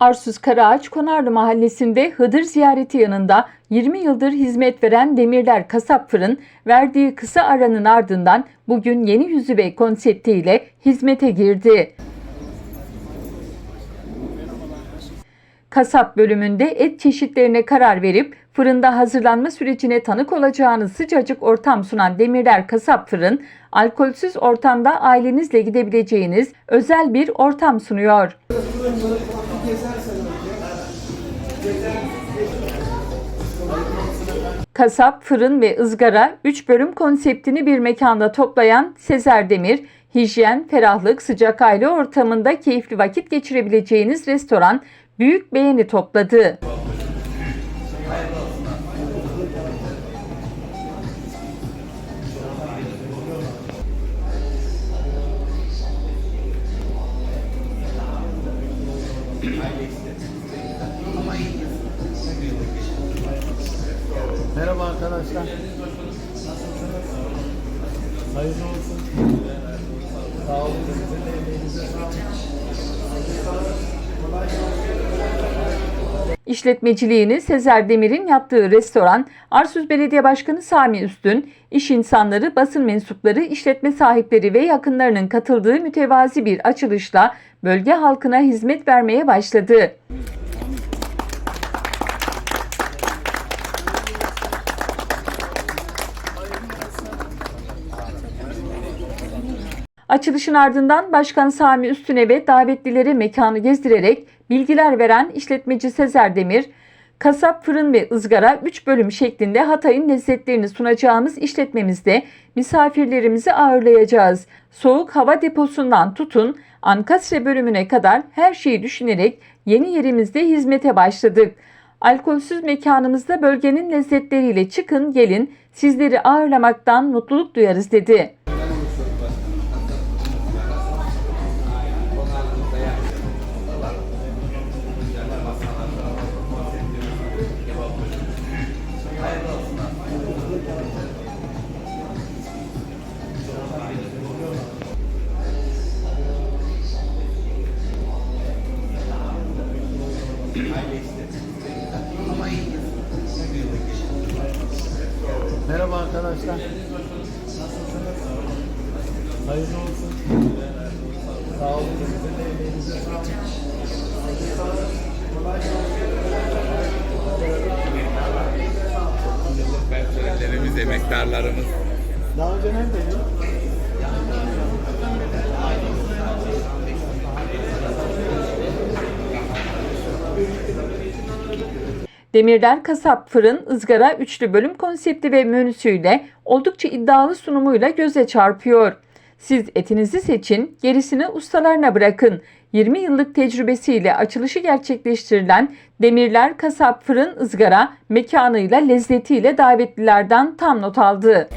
Arsuz Karaağaç Konarlı Mahallesi'nde Hıdır ziyareti yanında 20 yıldır hizmet veren Demirler Kasap Fırın verdiği kısa aranın ardından bugün yeni yüzü ve konseptiyle hizmete girdi. Kasap bölümünde et çeşitlerine karar verip fırında hazırlanma sürecine tanık olacağınız sıcacık ortam sunan Demirler Kasap Fırın, alkolsüz ortamda ailenizle gidebileceğiniz özel bir ortam sunuyor. Kasap, fırın ve ızgara 3 bölüm konseptini bir mekanda toplayan Sezer Demir, hijyen, ferahlık, sıcak aile ortamında keyifli vakit geçirebileceğiniz restoran büyük beğeni topladı. Merhaba arkadaşlar. Hayırlı olsun. Sağ olun. Sizin de. İşletmeciliğini Sezer Demir'in yaptığı restoran, Arsuz Belediye Başkanı Sami Üstün, iş insanları, basın mensupları, işletme sahipleri ve yakınlarının katıldığı mütevazi bir açılışla bölge halkına hizmet vermeye başladı. Açılışın ardından Başkan Sami Üstüne ve davetlileri mekanı gezdirerek bilgiler veren işletmeci Sezer Demir, kasap, fırın ve ızgara 3 bölüm şeklinde Hatay'ın lezzetlerini sunacağımız işletmemizde misafirlerimizi ağırlayacağız. Soğuk hava deposundan tutun Ankastre bölümüne kadar her şeyi düşünerek yeni yerimizde hizmete başladık. Alkolsüz mekanımızda bölgenin lezzetleriyle çıkın gelin sizleri ağırlamaktan mutluluk duyarız dedi. Merhaba arkadaşlar. Hayırlı olsun. Sağ olun. Personellerimiz, emektarlarımız. Daha önce neredeydin? Demirler Kasap Fırın ızgara üçlü bölüm konsepti ve menüsüyle oldukça iddialı sunumuyla göze çarpıyor. Siz etinizi seçin, gerisini ustalarına bırakın. 20 yıllık tecrübesiyle açılışı gerçekleştirilen Demirler Kasap Fırın ızgara mekanıyla lezzetiyle davetlilerden tam not aldı.